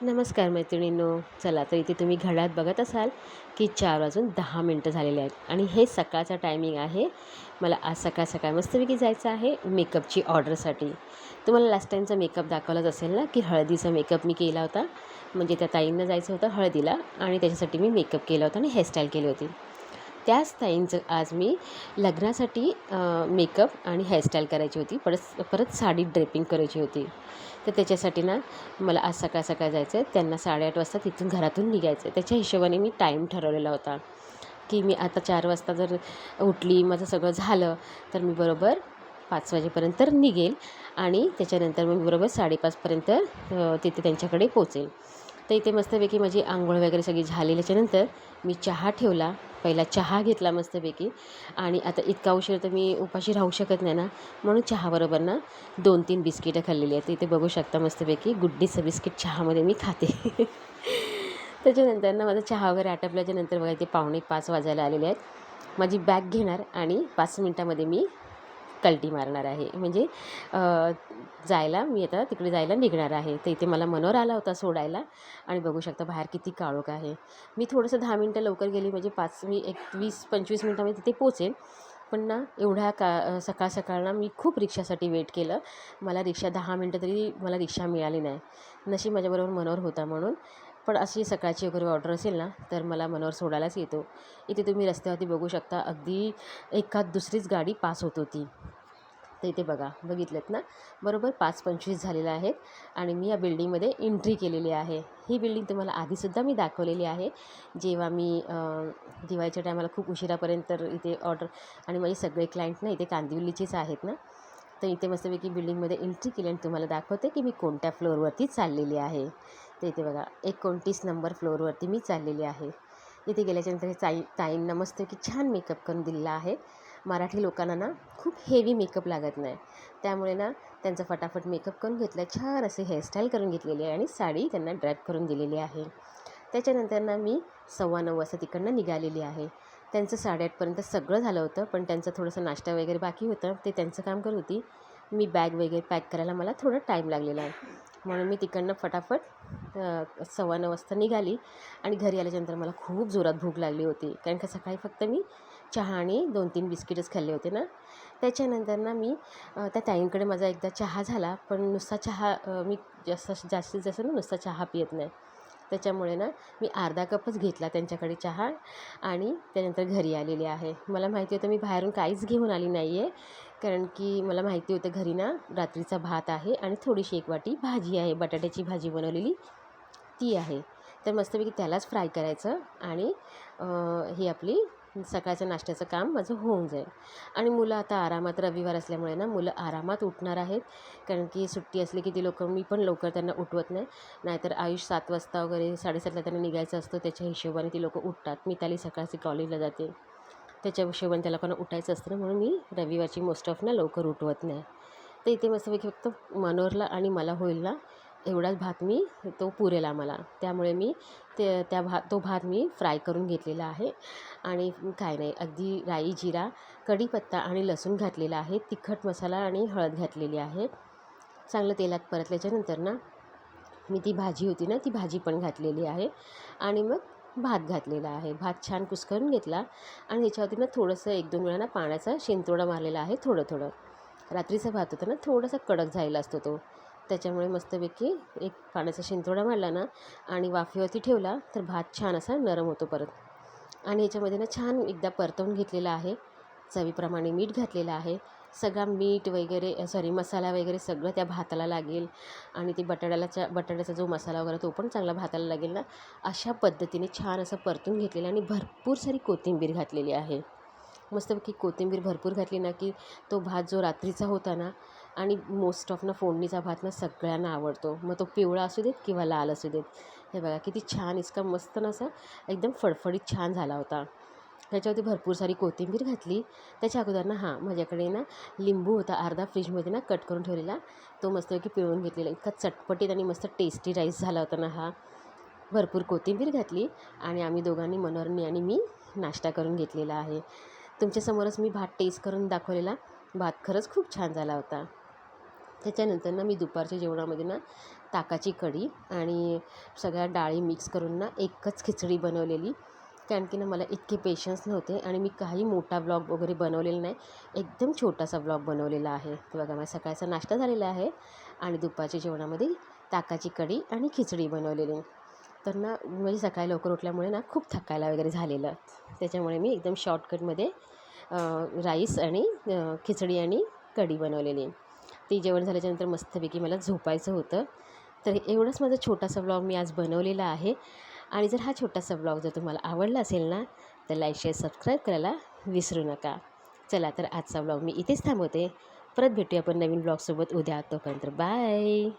नमस्कार मैत्रिणींनो. चला तर इथे तुम्ही घड्यात बघत असाल की चार वाजून दहा मिनटं झालेले आहेत. आणि हे सकाळचा टायमिंग आहे. मला आज सकाळ सकाळ मस्तपैकी जायचं आहे मेकअपची ऑर्डरसाठी. तुम्हाला लास्ट टाईमचा मेकअप दाखवलाच असेल ना की हळदीचा मेकअप मी केला होता. म्हणजे त्या ताईंना जायचं होतं हळदीला आणि त्याच्यासाठी मी मेकअप केला होता आणि हेअरस्टाईल केली होती. त्याच ताईंचं आज मी लग्नासाठी मेकअप आणि हेअरस्टाईल करायची होती. परत परत साडी ड्रेपिंग करायची होती. तर त्याच्यासाठी ना मला आज सकाळ सकाळ जायचं आहे त्यांना साडेआठ वाजता तिथून घरातून निघायचं आहे त्याच्या हिशोबाने मी टाईम ठरवलेला होता. की मी आता चार वाजता जर उठली माझं सगळं झालं तर मी बरोबर पाच वाजेपर्यंत तर निघेल आणि त्याच्यानंतर मी बरोबर साडेपाचपर्यंत तिथे त्यांच्याकडे पोचेल. तर इथे मस्तपैकी माझी आंघोळ वगैरे सगळी झालेल्याच्यानंतर मी चहा ठेवला. पहिला चहा घेतला मस्तपैकी. आणि आता इतका उशीर तर मी उपाशी राहू शकत नाही ना म्हणून चहाबरोबर ना दोन तीन बिस्किटं खाल्लेली आहेत. इथे बघू शकता मस्तपैकी गुड्डीचं बिस्किट चहामध्ये मी खाते. त्याच्यानंतर ना माझा चहा वगैरे आटपल्याच्यानंतर बघा इथे पावणे पाच वाजायला आलेले आहेत. माझी बॅग घेणार आणि पाच मिनटामध्ये मी कल्टी मारणार आहे. म्हणजे जायला मी आता तिकडे जायला निघणार आहे. तर इथे मला मनोर आला होता सोडायला. आणि बघू शकता बाहेर किती काळोख आहे. मी थोडंसं दहा मिनटं लवकर गेली म्हणजे पाच मी एक वीस पंचवीस मिनटामध्ये तिथे पोचेन. पण ना एवढ्या का सकाळ सकाळ ना मी खूप रिक्षासाठी वेट केलं. मला रिक्षा दहा मिनटं तरी मला रिक्षा मिळाली नाही. नशी माझ्याबरोबर मनोहर होता म्हणून. पण अशी सकाळची वगैरे ऑर्डर असेल ना तर मला मनोहर सोडायलाच येतो. इथे तुम्ही रस्त्यावरती बघू शकता अगदी एखाद दुसरीच गाडी पास होत होती. तर इथे बघा बघितलेत ना? बरोबर पाच पंचवीस झालेलं आहेत आणि मी या बिल्डिंगमध्ये एंट्री केलेली आहे. ही बिल्डिंग तुम्हाला आधीसुद्धा मी दाखवलेली आहे. जेव्हा मी दिवाळीच्या टायमाला खूप उशिरापर्यंत इथे ऑर्डर आणि माझे सगळे क्लायंट ना इथे कांदिवलीचेच आहेत ना? तर इथे मस्तपैकी बिल्डिंगमध्ये एंट्री केली आणि तुम्हाला दाखवते की मी कोणत्या फ्लोअरवरती चाललेली आहे. तर इथे बघा एकोणतीस नंबर फ्लोअरवरती मी चाललेली आहे. इथे गेल्याच्यानंतर हे ताई ताईंना मस्त की छान मेकअप करून दिलेला आहे. मराठी लोकांना ना खूप हेवी मेकअप लागत नाही. त्यामुळे ना त्यांचा फटाफट मेकअप करून घेतला छान असे हेअरस्टाईल करून घेतलेली आहे आणि साडी त्यांना ड्रॅप करून दिलेली आहे. त्याच्यानंतर ना मी सव्वा नऊ वाजता तिकडनं निघालेली आहे. त्यांचं साडेआठपर्यंत सगळं झालं होतं पण त्यांचं थोडंसं नाश्ता वगैरे बाकी होतं. ते त्यांचं काम करत होती. मी बॅग वगैरे पॅक करायला मला थोडं टाईम लागलेला. आहे म्हणून मी तिकडनं फटाफट सव्वा नऊ वाजता निघाली. आणि घरी आल्याच्यानंतर मला खूप जोरात भूक लागली होती. कारण का सकाळी फक्त मी चहा आणि दोन तीन बिस्किटच खाल्ले होते ना. त्याच्यानंतर ना मी त्या ताईंकडे माझा एकदा चहा झाला. पण नुसता चहा मी जास्त जास्तीत जास्त ना नुसता चहा पित नाही. त्याच्यामुळे ना मी अर्धा कपच घेतला त्यांच्याकडे चहा. आणि त्यानंतर घरी आलेली आहे. मला माहिती होतं मी बाहेरून काहीच घेऊन आली नाही आहे कारण की मला माहिती होतं घरी ना रात्रीचा भात आहे आणि थोडीशी एक वाटी भाजी आहे. बटाट्याची भाजी बनवलेली ती आहे. तर मस्तपैकी त्यालाच फ्राय करायचं आणि ही आपली सकाळच्या नाश्त्याचं काम माझं होऊन जाईल. आणि मुलं आता आरामात रविवार असल्यामुळे ना मुलं आरामात उठणार आहेत. कारण की सुट्टी असली की ती लोक मी पण लवकर त्यांना उठवत नाही. नाहीतर आयुष सात वाजता वगैरे साडेसातला त्यांना निघायचं असतं त्याच्या हिशोबाने ती लोकं उठतात. मी त्याला सकाळची कॉलेजला जाते. त्याच्या हिशोबाने त्या लोकांना उठायचं असतं ना म्हणून मी रविवारची मोस्ट ऑफ ना लवकर उठवत नाही. तर इथे मस्तपैकी फक्त मनोहरला आणि मला होईल ना एवढाच भात मी तो पुरेल आम्हाला त्यामुळे मी ते त्या भात तो भात मी फ्राय करून घेतलेला आहे. आणि काय नाही अगदी राई जिरा कढीपत्ता आणि लसूण घातलेला आहे. तिखट मसाला आणि हळद घातलेली आहे. चांगलं तेलात परतल्याच्यानंतर ना मी ती भाजी होती ना ती भाजी पण घातलेली आहे. आणि मग भात घातलेला आहे. भात छान कुस्करून घेतला आणि ह्याच्यावरती ना थोडंसं एक दोन वेळा ना पाण्याचा शेंतोडा मारलेला आहे थोडं थोडं रात्रीचा भात होता ना थोडासा कडक झालेला असतो तो. त्याच्यामुळे मस्तपैकी एक पाण्याचा शिंतोडा मारला ना आणि वाफेवरती ठेवला तर भात छान असा नरम होतो परत. आणि याच्यामध्ये ना छान एकदा परतवून घेतलेला आहे. चवीप्रमाणे मीठ घातलेलं आहे. सगळा मीठ वगैरे सॉरी मसाला वगैरे सगळं त्या भाताला लागेल. आणि ते बटाट्याचा बटाट्याचा जो मसाला वगैरे तो पण चांगला भाताला लागेल ना. अशा पद्धतीने छान असं परतून घेतलेलं आणि भरपूर सारी कोथिंबीर घातलेली आहे. मस्तपैकी कोथिंबीर भरपूर घातली ना की तो भात जो रात्रीचा होता ना आणि मोस्ट ऑफ ना फोडणीचा भात ना सगळ्यांना आवडतो. मग तो पिवळा असू देत किंवा लाल असू देत. हे बघा किती छान इसका मस्त ना असा एकदम फडफडीत छान झाला होता. त्याच्यावरती भरपूर सारी कोथिंबीर घातली. त्याच्या अगोदर ना हां माझ्याकडे ना लिंबू होता अर्धा फ्रीजमध्ये ना कट करून ठेवलेला. तो मस्तपैकी पिळून घेतलेला. इतका चटपटीत आणि मस्त टेस्टी राईस झाला होता ना हा. भरपूर कोथिंबीर घातली आणि आम्ही दोघांनी मनोरणी आणि मी नाश्ता करून घेतलेला आहे. तुमच्यासमोरच मी भात टेस्ट करून दाखवलेला. भात खरंच खूप छान झाला होता. त्याच्यानंतर ना मी दुपारच्या जेवणामध्ये ना ताकाची कढी आणि सगळ्या डाळी मिक्स करून ना एकच खिचडी बनवलेली. कारण की ना मला इतके पेशन्स नव्हते आणि मी काही मोठा ब्लॉग वगैरे बनवलेला नाही. एकदम छोटासा ब्लॉग बनवलेला आहे. तर बघा माझा सकाळचा नाश्ता झालेला आहे आणि दुपारच्या जेवणामध्ये ताकाची कढी आणि खिचडी बनवलेली. तर ना म्हणजे सकाळी लवकर उठल्यामुळे ना खूप थकायला वगैरे झालेलं. त्याच्यामुळे मी एकदम शॉर्टकटमध्ये राईस आणि खिचडी आणि कढी बनवलेली. ती जेवण झाल्याच्यानंतर मस्तपैकी मला झोपायचं होतं. तर एवढंच माझा छोटासा ब्लॉग मी आज बनवलेला आहे. आणि जर हा छोटासा ब्लॉग जर तुम्हाला आवडला असेल ना तर लाईक शेअर सबस्क्राईब करायला विसरू नका. चला तर आजचा ब्लॉग मी इथेच थांबवते. परत भेटूया आपण नवीन ब्लॉगसोबत उद्या. तोपर्यंत बाय